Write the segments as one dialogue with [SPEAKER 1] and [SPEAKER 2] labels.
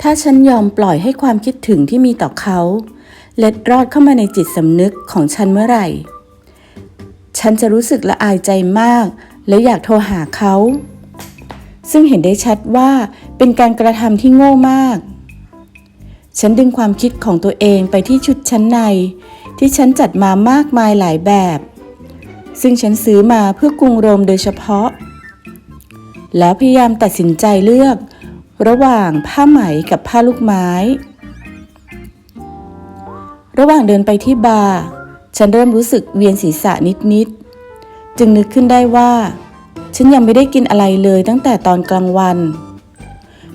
[SPEAKER 1] ถ้าฉันยอมปล่อยให้ความคิดถึงที่มีต่อเขา เล็ดรอดเข้ามาในจิตสำนึกของฉันเมื่อไหร่ ฉันจะรู้สึกละอายใจมาก และอยากโทรหาเขา ซึ่งเห็นได้ชัดว่าเป็นการกระทำที่โง่มาก ฉันดึงความคิดของตัวเองไปที่ชุดชั้นใน ที่ฉันจัดมามากมายหลายแบบ ซึ่งฉันซื้อมาเพื่อกรุงโรมโดยเฉพาะ แล้วพยายามตัดสินใจเลือก ระหว่างผ้าไหมกับผ้าลูกไม้ ระหว่างเดินไปที่บาร์ฉันเริ่มรู้สึกเวียนศีรษะนิดๆ จึงนึกขึ้นได้ว่า ฉันยังไม่ได้กินอะไรเลยตั้งแต่ตอนกลางวัน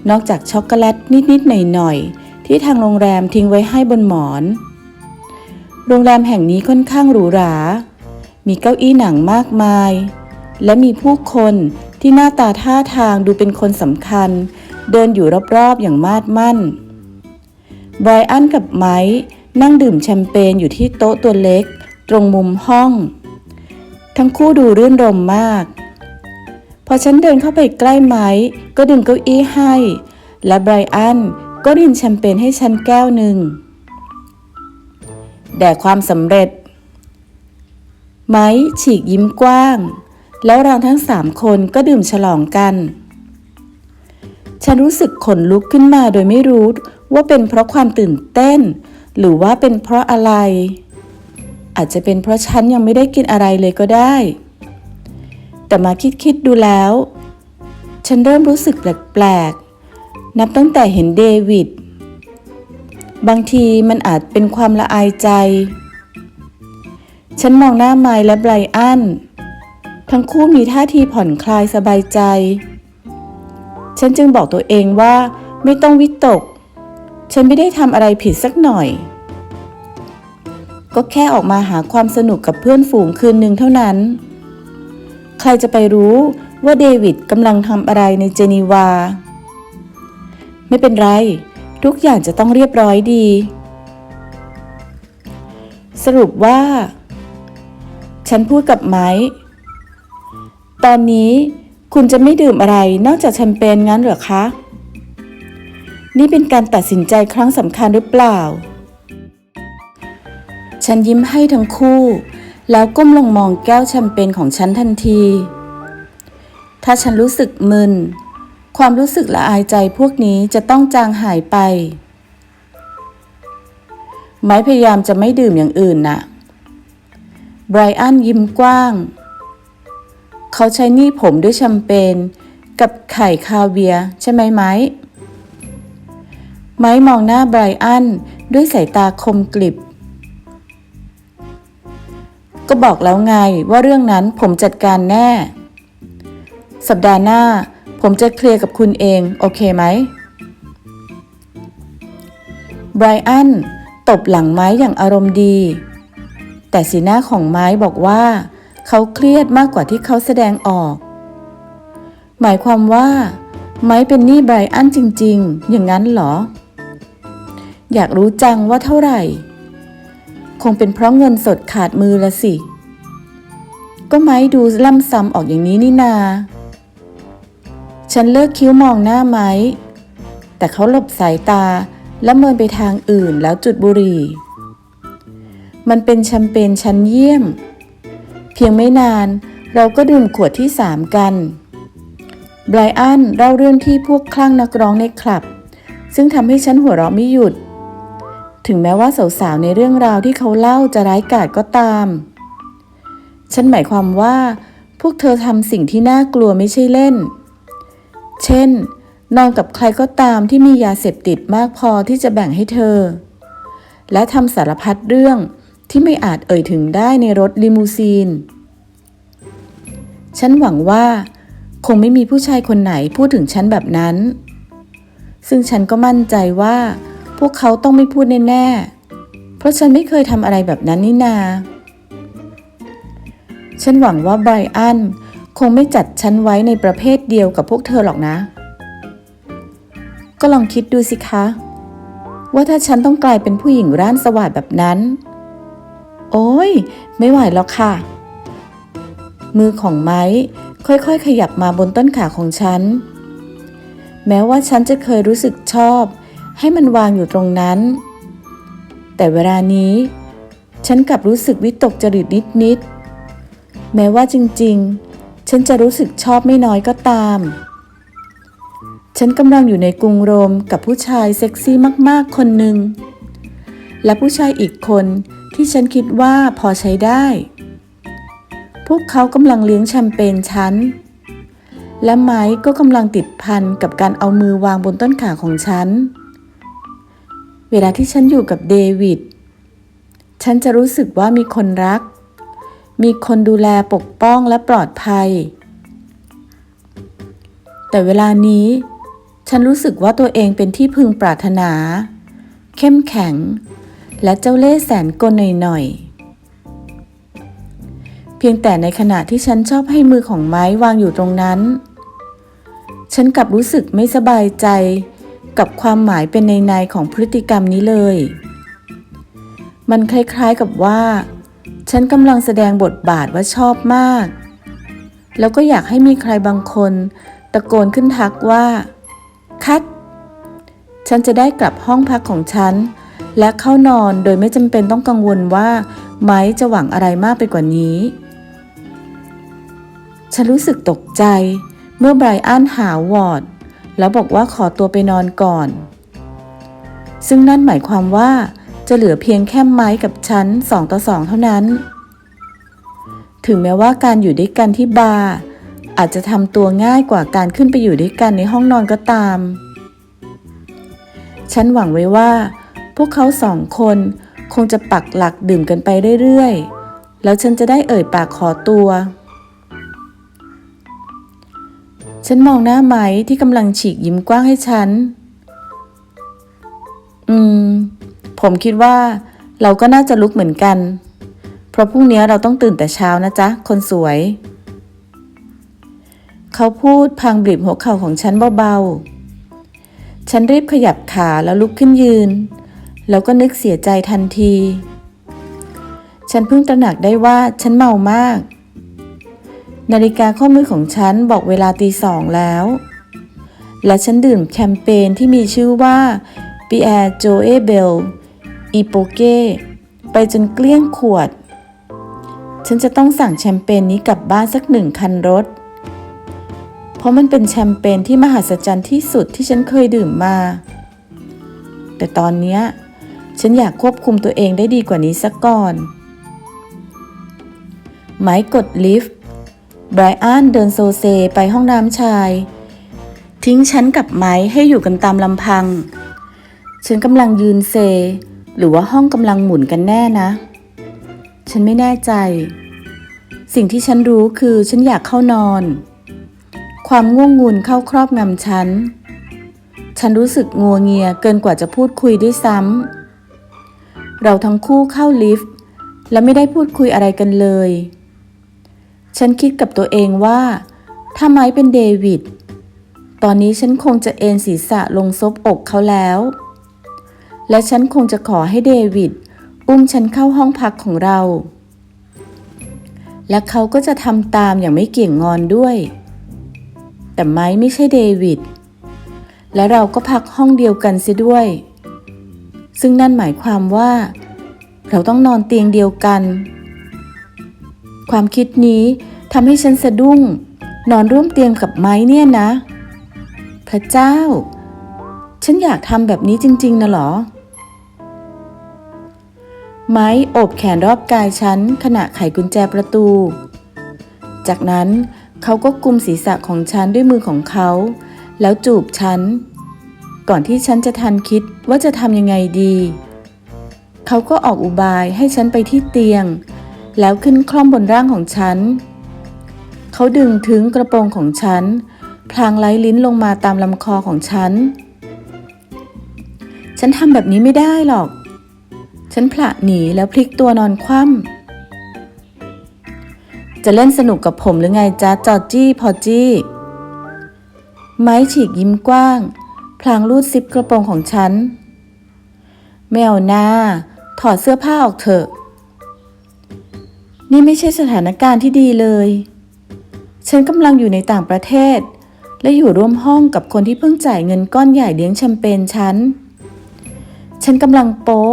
[SPEAKER 1] นอกจากช็อกโกแลตนิดๆ หน่อยๆ ที่ทางโรงแรมทิ้งไว้ให้บนหมอน โรงแรมแห่งนี้ค่อนข้างหรูหรา มีเก้าอี้หนังมากมาย และมีผู้คนที่หน้าตาท่าทางดูเป็นคนสำคัญ เดินอยู่รอบๆอย่างมาดมั่นไบรอันกับไมค์นั่งดื่มแชมเปญอยู่ที่โต๊ะตัวเล็ก ตรงมุมห้อง ทั้งคู่ดูรื่นรมมาก พอฉันเดินเข้าไปใกล้ไมค์ก็ดึงเก้าอี้ให้ และไบรอันก็รินแชมเปญให้ฉันแก้วหนึ่งแด่ความสำเร็จ ไม้ฉีกยิ้มกว้าง แล้วเราทั้งสามคนก็ดื่มฉลองกัน ฉันรู้สึกขนลุกขึ้นมาโดยไม่รู้ว่าเป็นเพราะความตื่นเต้น หรือว่าเป็นเพราะอะไร อาจจะเป็นเพราะฉันยังไม่ได้กินอะไรเลยก็ได้ แต่มาคิดๆดูแล้ว ฉันเริ่มรู้สึกแปลกๆ นับตั้งแต่เห็นเดวิด บางทีมันอาจเป็นความละอายใจ ฉันมองหน้าไมล์และไบรอันทั้งคู่มีท่าทีผ่อนคลายสบายใจ ฉันจึงบอกตัวเองว่าไม่ต้องวิตก ฉันไม่ได้ทำอะไรผิดสักหน่อย ก็แค่ออกมาหาความสนุกกับเพื่อนฝูงคืนหนึ่งเท่านั้น ใครจะไปรู้ว่าเดวิดกำลังทำอะไรในเจนีวา ไม่เป็นไร ทุกอย่างจะต้องเรียบร้อยดี สรุปว่า ฉันพูดกับไม้ ตอนนี้ คุณจะไม่ดื่มอะไรนอกจากแชมเปญงั้นเหรอคะ นี่เป็นการตัดสินใจครั้งสำคัญหรือเปล่า ฉันยิ้มให้ทั้งคู่ แล้วก้มลงมองแก้วแชมเปญของฉันทันที ถ้าฉันรู้สึกมึน ความรู้สึกละอายใจพวกนี้จะต้องจางหายไป ไม้พยายามจะไม่ดื่มอย่างอื่นน่ะไบรอันยิ้มกว้าง เขาใช้หนี้ผมด้วยแชมเปญกับไข่คาเวียใช่ไหมไม้ไม้มองหน้าไบรอันด้วยสายตาคมกลิบ ก็บอกแล้วไงว่าเรื่องนั้นผมจัดการแน่ สัปดาห์หน้าผมจะเคลียร์กับคุณเอง โอเคไหมไบรอันตบหลังไม้อย่างอารมณ์ดี แต่สีหน้าของไม้บอกว่า เขาเครียดมากกว่าที่เขาแสดงออก หมายความว่า ไม้เป็นหนี้ไบรอันจริง ๆ อย่างนั้นเหรอ อยากรู้จังว่าเท่าไหร่ คงเป็นเพราะเงินสดขาดมือละสิ ก็ไม้ดูล่ำซ้ำออกอย่างนี้นี่นา ฉันเลิกคิ้วมองหน้าไม้ แต่เขาหลบสายตาและเมินไปทางอื่นแล้วจุดบุหรี่ มันเป็นแชมเปญชั้นเยี่ยม เพียงไม่นานเราก็ดื่มขวดที่สามกัน ไบรอันเล่าเรื่องที่พวกคลั่งนักร้องในคลับ ซึ่งทำให้ฉันหัวเราะไม่หยุด ถึงแม้ว่าสาวๆในเรื่องราวที่เขาเล่าจะร้ายกาจก็ตาม ฉันหมายความว่า พวกเธอทำสิ่งที่น่ากลัวไม่ใช่เล่น เช่น นอนกับใครก็ตามที่มียาเสพติดมากพอที่จะแบ่งให้เธอ และทำสารพัดเรื่อง ที่ไม่อาจเอ่ยถึงได้ในรถลิมูซีน ฉันหวังว่า คงไม่มีผู้ชายคนไหนพูดถึงฉันแบบนั้น ซึ่งฉันก็มั่นใจว่า พวกเขาต้องไม่พูดแน่ๆ เพราะฉันไม่เคยทำอะไรแบบนั้นนี่นา ฉันหวังว่าไบรอันคงไม่จัดฉันไว้ในประเภทเดียวกับพวกเธอหรอกนะ ก็ลองคิดดูสิคะ ว่าถ้าฉันต้องกลายเป็นผู้หญิงร่านสวัสดแบบนั้น โอ้ย ไม่ไหวแล้วค่ะ มือของไม้ค่อยๆ ขยับมาบนต้นขาของฉัน แม้ว่าฉันจะเคยรู้สึกชอบ ให้มันวางอยู่ตรงนั้น แต่เวลานี้ ฉันกลับรู้สึกวิตกจริตนิดๆ แม้ว่าจริงๆ ฉันจะรู้สึกชอบไม่น้อยก็ตาม ฉันกำลังอยู่ในกรุงโรมกับผู้ชายเซ็กซี่มากๆคนหนึ่ง และผู้ชายอีกคน ที่ฉันคิดว่าพอใช้ได้ พวกเขากำลังเลี้ยงแชมเปญฉัน และไม้ก็กำลังติดพันกับการเอามือวางบนต้นขาของฉัน เวลาที่ฉันอยู่กับเดวิด ฉันจะรู้สึกว่ามีคนรัก มีคนดูแลปกป้องและปลอดภัย แต่เวลานี้ ฉันรู้สึกว่าตัวเองเป็นที่พึงปรารถนา เข้มแข็ง และเจ้าเล่ห์แสนกลหน่อยๆ เพียงแต่ในขณะที่ฉันชอบให้มือของไม้วางอยู่ตรงนั้น ฉันกลับรู้สึกไม่สบายใจกับความหมายเป็นในในๆของพฤติกรรมนี้เลย มันคล้ายๆกับว่า ฉันกำลังแสดงบทบาทว่าชอบมาก แล้วก็อยากให้มีใครบางคน ตะโกนขึ้นทักว่า คัด ฉันจะได้กลับห้องพักของฉัน และเข้านอนโดยไม่จำเป็นต้องกังวลว่า ไม้จะหวังอะไรมากไปกว่านี้ ฉันรู้สึกตกใจ เมื่อไบรอันหาวอร์ดแล้วบอกว่าขอตัวไปนอนก่อน ซึ่งนั่นหมายความว่าจะเหลือเพียงแค่ไม้กับฉันสองต่อสองเท่านั้น ถึงแม้ว่าการอยู่ด้วยกันที่บาร์อาจจะทำตัวง่ายกว่าการขึ้นไปอยู่ด้วยกันในห้องนอนก็ตาม ฉันหวังไว้ว่า พวกเขาสองคนคงจะปักหลักดื่มกันไปเรื่อยๆ แล้วฉันจะได้เอ่ยปากขอตัว ฉันมองหน้าไม้ที่กำลังฉีกยิ้มกว้างให้ฉัน อืม ผมคิดว่าเราก็น่าจะลุกเหมือนกัน เพราะพรุ่งนี้เราต้องตื่นแต่เช้านะจ๊ะ คนสวย เขาพูดพางบีบหัวเข่าของฉันเบาๆ ฉันรีบขยับขาแล้วลุกขึ้นยืน แล้วก็นึกเสียใจทันที ฉันเพิ่งตระหนักได้ว่าฉันเมามาก นาฬิกาข้อมือของฉันบอกเวลาตีสองแล้ว และฉันดื่มแคมเปญที่มีชื่อว่าปีแอร์โจเอเบลอีโปเกไปจนเกลี้ยงขวด ฉันจะต้องสั่งแชมเปญนี้กลับบ้านสักหนึ่งคันรถ เพราะมันเป็นแชมเปญที่มหัศจรรย์ที่สุดที่ฉันเคยดื่มมา แต่ตอนเนี้ย ฉันอยากควบคุมตัวเองได้ดีกว่านี้สักก่อน ไม้กดลิฟต์ไบรอันเดินโซเซไปห้องน้ำชาย ทิ้งฉันกับไม้ให้อยู่กันตามลำพัง ฉันกำลังยืนเซ หรือว่าห้องกำลังหมุนกันแน่นะ ฉันไม่แน่ใจ สิ่งที่ฉันรู้คือฉันอยากเข้านอน ความง่วงงุนเข้าครอบงำฉันฉันรู้สึกงัวเงียเกินกว่าจะพูดคุยด้วยซ้ำ เราทั้งคู่เข้าลิฟต์และไม่ได้พูดคุยอะไรกันเลย ฉันคิดกับตัวเองว่า ถ้าไม้เป็นเดวิด ตอนนี้ฉันคงจะเอนศีรษะลงซบอกเขาแล้ว และฉันคงจะขอให้เดวิดอุ้มฉันเข้าห้องพักของเรา และเขาก็จะทำตามอย่างไม่เกี่ยงงอนด้วย แต่ไม้ไม่ใช่เดวิด และเราก็พักห้องเดียวกันเสียด้วย ซึ่งนั่นหมายความว่า เราต้องนอนเตียงเดียวกัน ความคิดนี้ทำให้ฉันสะดุ้ง นอนร่วมเตียงกับไม้เนี่ยนะ พระเจ้า ฉันอยากทำแบบนี้จริง ๆนะหรอ ไม้โอบแขนรอบกายฉันขณะไขกุญแจประตู จากนั้นเขาก็กุมศีรษะของฉันด้วยมือของเขา แล้วจูบฉัน ก่อนที่ฉันจะทันคิดว่าจะทำยังไงดี เขาก็ออกอุบายให้ฉันไปที่เตียง แล้วขึ้นคล่อมบนร่างของฉัน เขาดึงถึงกระโปรงของฉัน พลางไล้ลิ้นลงมาตามลำคอของฉัน ฉันทำแบบนี้ไม่ได้หรอก ฉันผละหนีแล้วพลิกตัวนอนคว่ำจะเล่นสนุกกับผมหรือไงจ๊ะจอจี้พอจี้ ไม้ฉีกยิ้มกว้าง ลางรูดซิปกระโปรงของฉันไม่เอาหน้า ถอดเสื้อผ้าออกเถอะ นี่ไม่ใช่สถานการณ์ที่ดีเลย ฉันกำลังอยู่ในต่างประเทศ และอยู่ร่วมห้องกับคนที่เพิ่งจ่ายเงินก้อนใหญ่เลี้ยงแชมเปญฉัน ฉันกำลังโป๊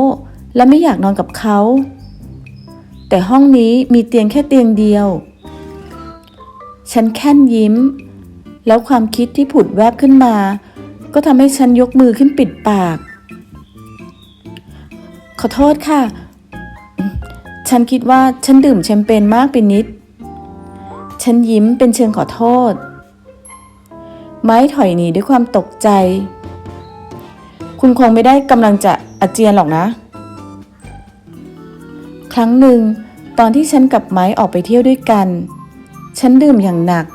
[SPEAKER 1] และไม่อยากนอนกับเขา แต่ห้องนี้มีเตียงแค่เตียงเดียว ฉันแค่นยิ้ม แล้วความคิดที่ผุดแวบขึ้นมา ก็ทำให้ฉันยกมือขึ้นปิดปาก ขอโทษค่ะ ฉันคิดว่าฉันดื่มแชมเปญมากไปนิด ฉันยิ้มเป็นเชิงขอโทษ ไม้ถอยหนีด้วยความตกใจ คุณคงไม่ได้กำลังจะอาเจียนหรอกนะ ครั้งหนึ่ง ตอนที่ฉันกับไม้ออกไปเที่ยวด้วยกัน ฉันดื่มอย่างหนัก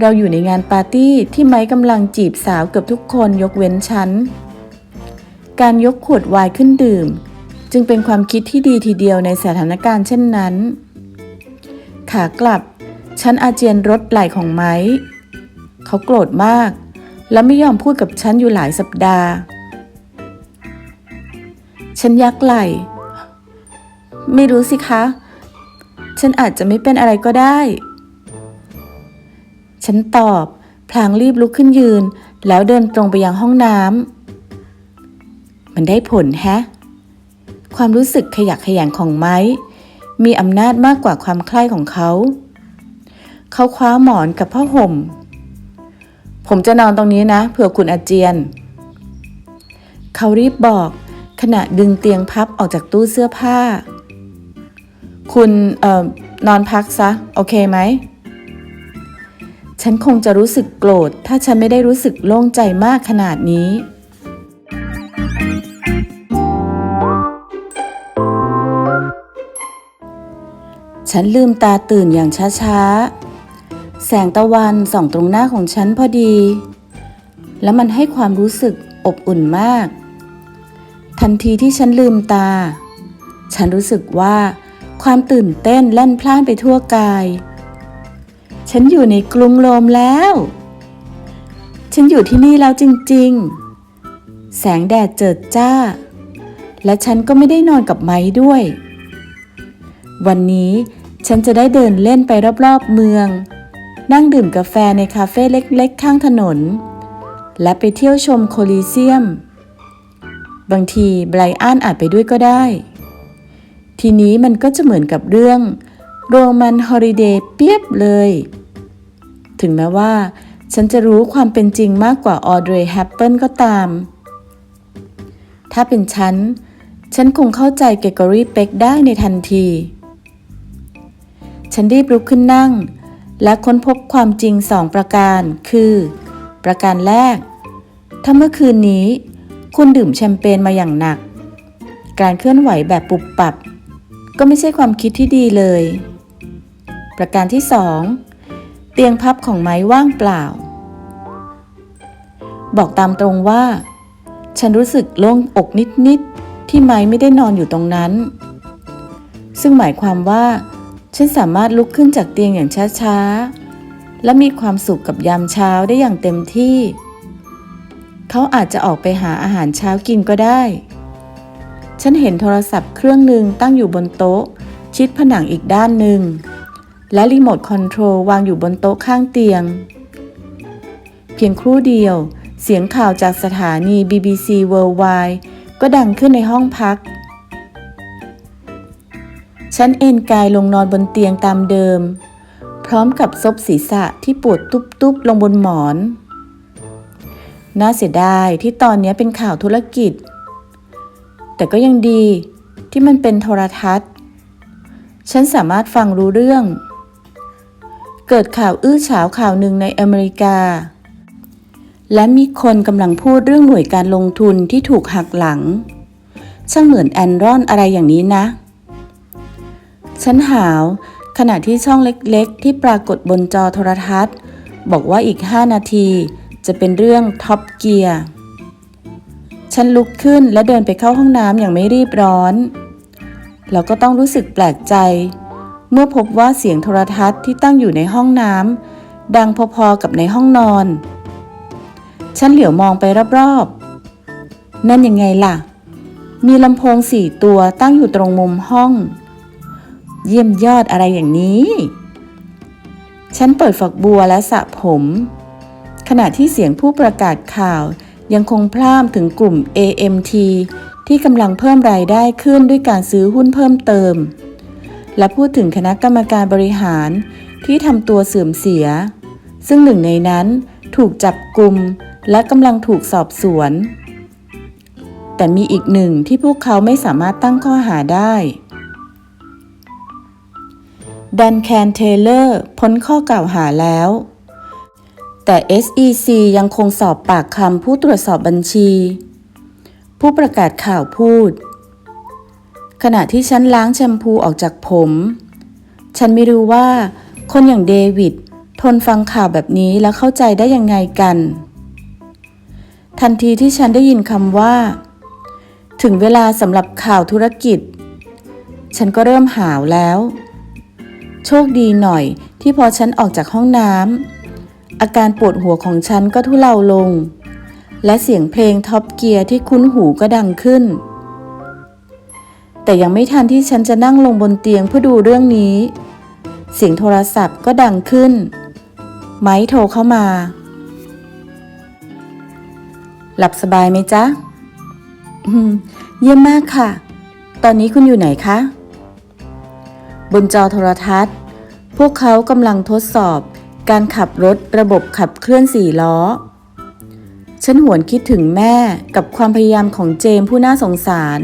[SPEAKER 1] เราอยู่ในงานปาร์ตี้ที่ไม้กำลังจีบสาวเกือบทุกคนยกเว้นฉัน การยกขวดไวน์ขึ้นดื่ม จึงเป็นความคิดที่ดีทีเดียวในสถานการณ์เช่นนั้น ขากลับ ฉันอาเจียนรถไหล่ของไม้ เขาโกรธมาก และไม่ยอมพูดกับฉันอยู่หลายสัปดาห์ ฉันยักไหล่ ไม่รู้สิคะ ฉันอาจจะไม่เป็นอะไรก็ได้ ฉันตอบ พลางรีบลุกขึ้นยืน แล้วเดินตรงไปยังห้องน้ำมันได้ผลแฮะ ความรู้สึกขยักขยงของไม้ มีอำนาจมากกว่าความใคร่ของเขา เขาคว้าหมอนกับผ้าห่ม ผมจะนอนตรงนี้นะ เผื่อคุณอาเจียน เขารีบบอกขณะดึงเตียงพับออกจากตู้เสื้อผ้า คุณเอ่อนอนพักซะ โอเคไหม ฉันคงจะรู้สึกโกรธ ถ้าฉันไม่ได้รู้สึกโล่งใจมากขนาดนี้ ฉันลืมตาตื่นอย่างช้าๆ แสงตะวันส่องตรงหน้าของฉันพอดี แล้วมันให้ความรู้สึกอบอุ่นมาก ทันทีที่ฉันลืมตา ฉันรู้สึกว่าความตื่นเต้นแล่นพล่านไปทั่วกาย ฉันอยู่ในกรุงโรมแล้ว ฉันอยู่ที่นี่แล้วจริงๆ แสงแดดเจิดจ้า และฉันก็ไม่ได้นอนกับไม้ด้วย วันนี้ฉันจะได้เดินเล่นไปรอบๆเมือง นั่งดื่มกาแฟในคาเฟ่เล็กๆ ข้างถนน และไปเที่ยวชมโคลีเซียม บางทีไบรอันอาจไปด้วยก็ได้ ทีนี้มันก็จะเหมือนกับเรื่อง โรมันฮอลิเดย์เปียบเลย ถึงแม้ว่า ฉันจะรู้ความเป็นจริงมากกว่าออเดรย์แฮปเปิลก็ตาม ถ้าเป็นฉัน ฉันคงเข้าใจเกเกอรี่เป็กได้ในทันที ฉันรีบลุกขึ้นนั่ง และค้นพบความจริงสองประการ คือ ประการแรก ถ้าเมื่อคืนนี้ คุณดื่มแชมเปญมาอย่างหนัก การเคลื่อนไหวแบบปุบปับก็ไม่ใช่ความคิดที่ดีเลย ประการที่สองเตียงพับของไม้ว่างเปล่า บอกตามตรงว่า ฉันรู้สึกโล่งอกนิด ๆ ที่ไม้ไม่ได้นอนอยู่ตรงนั้น ซึ่งหมายความว่า ฉันสามารถลุกขึ้นจากเตียงอย่างช้า ๆ และมีความสุขกับยามเช้าได้อย่างเต็มที่ เขาอาจจะออกไปหาอาหารเช้ากินก็ได้ ฉันเห็นโทรศัพท์เครื่องหนึ่งตั้งอยู่บนโต๊ะชิดผนังอีกด้านหนึ่ง และรีโมทคอนโทรลวางอยู่บนโต๊ะข้างเตียง เพียงครู่เดียว เสียงข่าวจากสถานี BBC Worldwide ก็ดังขึ้นในห้องพัก ฉันเอนกายลงนอนบนเตียงตามเดิม พร้อมกับซบศีรษะที่ปวดตุบๆลงบนหมอน น่าเสียดายที่ตอนนี้เป็นข่าวธุรกิจ แต่ก็ยังดีที่มันเป็นโทรทัศน์ ฉันสามารถฟังรู้เรื่อง เกิดข่าวอื้อฉาวข่าวหนึ่งในอเมริกา และมีคนกำลังพูดเรื่องหน่วยการลงทุนที่ถูกหักหลัง ช่างเหมือนแอนรอนอะไรอย่างนี้นะ ฉันหาว ขณะที่ช่องเล็กๆ ที่ปรากฏบนจอโทรทัศน์ บอกว่าอีก 5 นาทีจะเป็นเรื่องท็อปเกียร์ฉันลุกขึ้นและเดินไปเข้าห้องน้ำอย่างไม่รีบร้อน แล้วก็ต้องรู้สึกแปลกใจ เมื่อพบว่าเสียงโทรทัศน์ที่ตั้งอยู่ในห้องน้ำดังพอๆกับในห้องนอน ฉันเหลียวมองไปรอบๆ นั่นยังไงล่ะ มีลำโพงสี่ตัวตั้งอยู่ตรงมุมห้อง เยี่ยมยอดอะไรอย่างนี้ ฉันเปิดฝักบัวและสระผม ขณะที่เสียงผู้ประกาศข่าวยังคงพร่ำถึงกลุ่ม AMT ที่กำลังเพิ่มรายได้ขึ้นด้วยการซื้อหุ้นเพิ่มเติม และพูดถึงคณะกรรมการบริหารที่ทำตัวเสื่อมเสีย ซึ่งหนึ่งในนั้นถูกจับกลุ่มและกำลังถูกสอบสวน แต่มีอีกหนึ่งที่พวกเขาไม่สามารถตั้งข้อหาได้ดันแคนเทเลอร์พ้นข้อกล่าวหาแล้ว แต่ SEC ยังคงสอบปากคำผู้ตรวจสอบบัญชี ผู้ประกาศข่าวพูด ขณะที่ฉันล้างแชมพูออกจากผม ฉันไม่รู้ว่า คนอย่างเดวิดทนฟังข่าวแบบนี้แล้วเข้าใจได้ยังไงกัน ทันทีที่ฉันได้ยินคำว่า ถึงเวลาสำหรับข่าวธุรกิจ ฉันก็เริ่มหาวแล้ว โชคดีหน่อยที่พอฉันออกจากห้องน้ำอาการปวดหัวของฉันก็ทุเลาลง และเสียงเพลงท็อปเกียร์ที่คุ้นหูก็ดังขึ้น แต่ยังไม่ทันที่ฉันจะนั่งลงบนเตียงเพื่อดูเรื่องนี้ เสียงโทรศัพท์ก็ดังขึ้น ไม้โทรเข้ามา หลับสบายไหมจ๊ะเยี่ยมมากค่ะ ตอนนี้คุณอยู่ไหนคะ บนจอโทรทัศน์ พวกเขากำลังทดสอบ การขับรถระบบขับเคลื่อนสี่ล้อ ฉันหวนคิดถึงแม่กับความพยายามของเจมผู้น่าสงสาร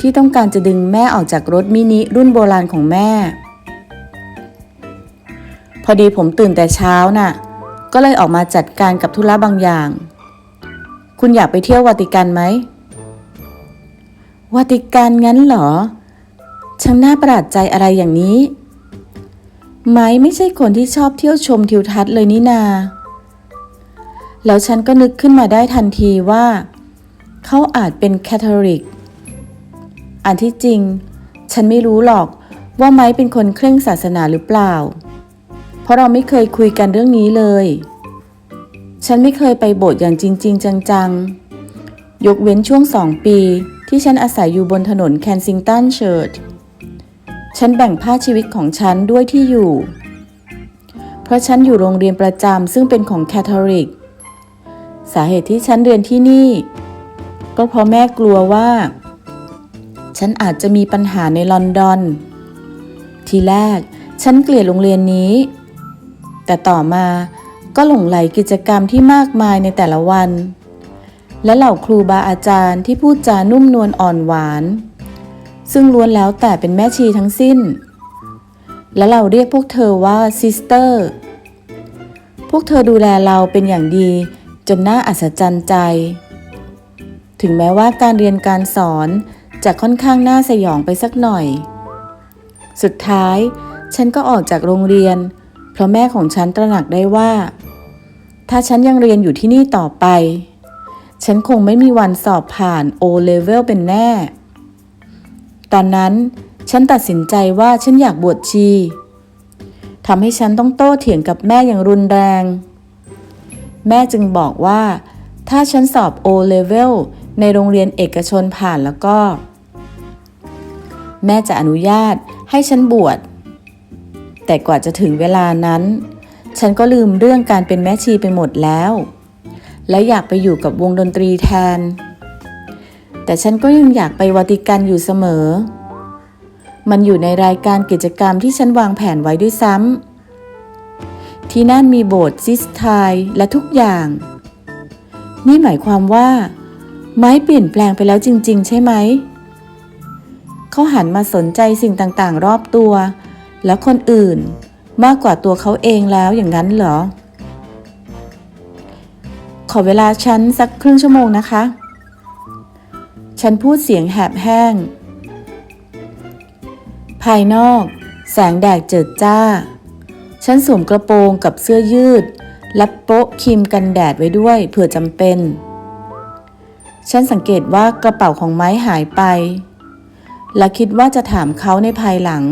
[SPEAKER 1] ที่ต้องการจะดึงแม่ออกจากรถมินิรุ่นโบราณของแม่ พอดีผมตื่นแต่เช้าน่ะ ก็เลยออกมาจัดการกับธุระบางอย่าง คุณอยากไปเที่ยววาติกันไหมวาติกันงั้นเหรอ ช่างน่าประหลาดใจอะไรอย่างนี้ ไม้ไม่ใช่คนที่ชอบเที่ยวชมทิวทัศน์เลยนี่นา แล้วฉันก็นึกขึ้นมาได้ทันทีว่า เขาอาจเป็นแคทอลิก อันที่จริง ฉันไม่รู้หรอกว่าไม้เป็นคนเคร่งศาสนาหรือเปล่า เพราะเราไม่เคยคุยกันเรื่องนี้เลย ฉันไม่เคยไปโบสถ์อย่างจริง ๆ จังๆ ยกเว้นช่วงสองปีที่ฉันอาศัยอยู่บนถนนแคนซิงตันเชิร์ชฉันแบ่งภาชีวิตของฉันด้วยที่อยู่ เพราะฉันอยู่โรงเรียนประจำซึ่งเป็นของแคทอลิก สาเหตุที่ฉันเรียนที่นี่ ก็เพราะแม่กลัวว่า ฉันอาจจะมีปัญหาในลอนดอน ทีแรกฉันเกลียดโรงเรียนนี้ แต่ต่อมาก็หลงไหลกิจกรรมที่มากมายในแต่ละวัน และเหล่าครูบาอาจารย์ที่พูดจานุ่มนวลอ่อนหวาน ซึ่งล้วนแล้วแต่เป็นแม่ชีทั้งสิ้น และเราเรียกพวกเธอว่าซิสเตอร์พวกเธอดูแลเราเป็นอย่างดีจนน่าอัศจรรย์ใจ ถึงแม้ว่าการเรียนการสอน จะค่อนข้างน่าสยองไปสักหน่อย สุดท้าย ฉันก็ออกจากโรงเรียน เพราะแม่ของฉันตระหนักได้ว่า ถ้าฉันยังเรียนอยู่ที่นี่ต่อไป ฉันคงไม่มีวันสอบผ่าน O level เป็นแน่ ตอนนั้นฉันตัดสินใจว่าฉันอยากบวชชีทำให้ฉันต้องโต้เถียงกับแม่อย่างรุนแรง แม่จึงบอกว่า ถ้าฉันสอบ O level ในโรงเรียนเอกชนผ่านแล้วก็ แม่จะอนุญาตให้ฉันบวช แต่กว่าจะถึงเวลานั้น ฉันก็ลืมเรื่องการเป็นแม่ชีไปหมดแล้ว และอยากไปอยู่กับวงดนตรีแทน แต่ฉันก็ยังอยากไปวาติกันอยู่เสมอ มันอยู่ในรายการกิจกรรมที่ฉันวางแผนไว้ด้วยซ้ำ ที่นั่นมีโบสถ์ซิสไทยและทุกอย่าง นี่หมายความว่า ไม้เปลี่ยนแปลงไปแล้วจริง ๆ ใช่ไหม เขาหันมาสนใจสิ่งต่างๆ รอบตัว และคนอื่น มากกว่าตัวเขาเองแล้วอย่างนั้นเหรอ ขอเวลาฉันสักครึ่งชั่วโมงนะคะ ฉันพูดเสียงแหบแห้ง ภายนอก แสงแดดเจิดจ้า ฉันสวมกระโปรงกับเสื้อยืด และโป๊ะครีมกันแดดไว้ด้วยเผื่อจำเป็น ฉันสังเกตว่ากระเป๋าของไม้หายไป และคิดว่าจะถามเขาในภายหลัง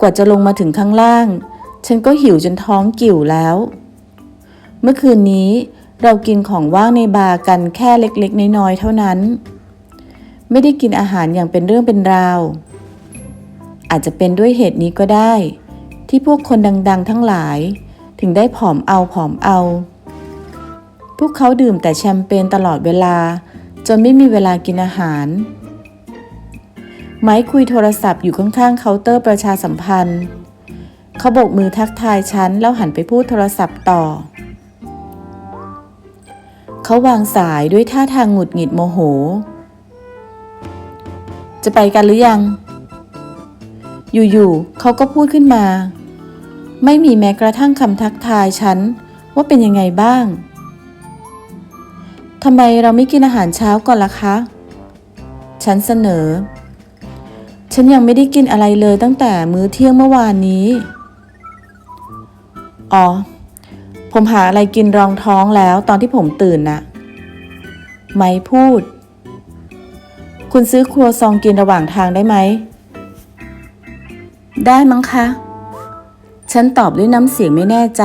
[SPEAKER 1] กว่าจะลงมาถึงข้างล่าง ฉันก็หิวจนท้องกิ่วแล้ว เมื่อคืนนี้เรากินของว่างในบาร์กันแค่เล็กๆ น้อยๆ เท่านั้น ไม่ได้กินอาหารอย่างเป็นเรื่องเป็นราว อาจจะเป็นด้วยเหตุนี้ก็ได้ ที่พวกคนดัง ๆ ทั้งหลาย ถึงได้ผอมเอาผอมเอา วกเขาดื่มแต่แชมเปญตลอดเวลา จนไม่มีเวลากินอาหาร ไม้คุยโทรศัพท์อยู่ข้างๆเคาน์เตอร์ประชาสัมพันธ์ เขาโบกมือทักทายฉันแล้วหันไปพูดโทรศัพท์ต่อ เขาวางสายด้วยท่าทางหงุดหงิดโมโห จะไปกันหรือยัง อยู่ๆเขาก็พูดขึ้นมา ไม่มีแม้กระทั่งคำทักทายฉันว่าเป็นยังไงบ้าง ทำไมเราไม่กินอาหารเช้าก่อนล่ะคะ ฉันเสนอ ฉันยังไม่ได้กินอะไรเลยตั้งแต่มื้อเที่ยงเมื่อวานนี้ อ๋อ ผมหาอะไรกินรองท้องแล้วตอนที่ผมตื่นนะไม้พูด คุณซื้อครัวซองกินระหว่างทางได้ไหม ได้มั้งคะ ฉันตอบด้วยน้ำเสียงไม่แน่ใจ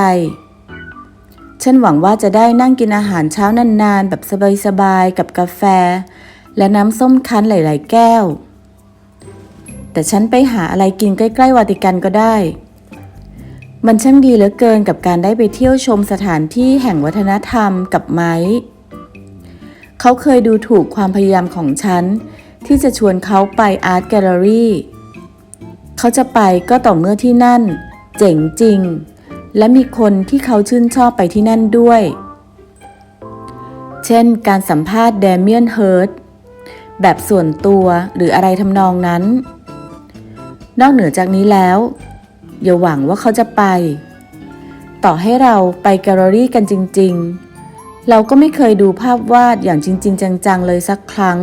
[SPEAKER 1] ฉันหวังว่าจะได้นั่งกินอาหารเช้านานๆ แบบสบายๆ กับกาแฟ และน้ำส้มคั้นหลายๆ แก้ว แต่ฉันไปหาอะไรกินใกล้ๆวาติกันก็ได้ มันช่างดีเหลือเกินกับการได้ไปเที่ยวชมสถานที่แห่งวัฒนธรรมกับไม้ เขาเคยดูถูกความพยายามของฉัน ที่จะชวนเขาไปอาร์ตแกลเลอรี่ เขาจะไปก็ต่อเมื่อที่นั่น เจ๋งจริง และมีคนที่เขาชื่นชอบไปที่นั่นด้วย เช่น การสัมภาษณ์เดเมียนเฮิร์ตแบบส่วนตัวหรืออะไรทำนองนั้น นอกเหนือจากนี้แล้ว อย่าหวังว่าเขาจะไป ต่อให้เราไปแกลเลอรี่กันจริง ๆ เราก็ไม่เคยดูภาพวาดอย่างจริง ๆ จัง ๆ เลยสักครั้ง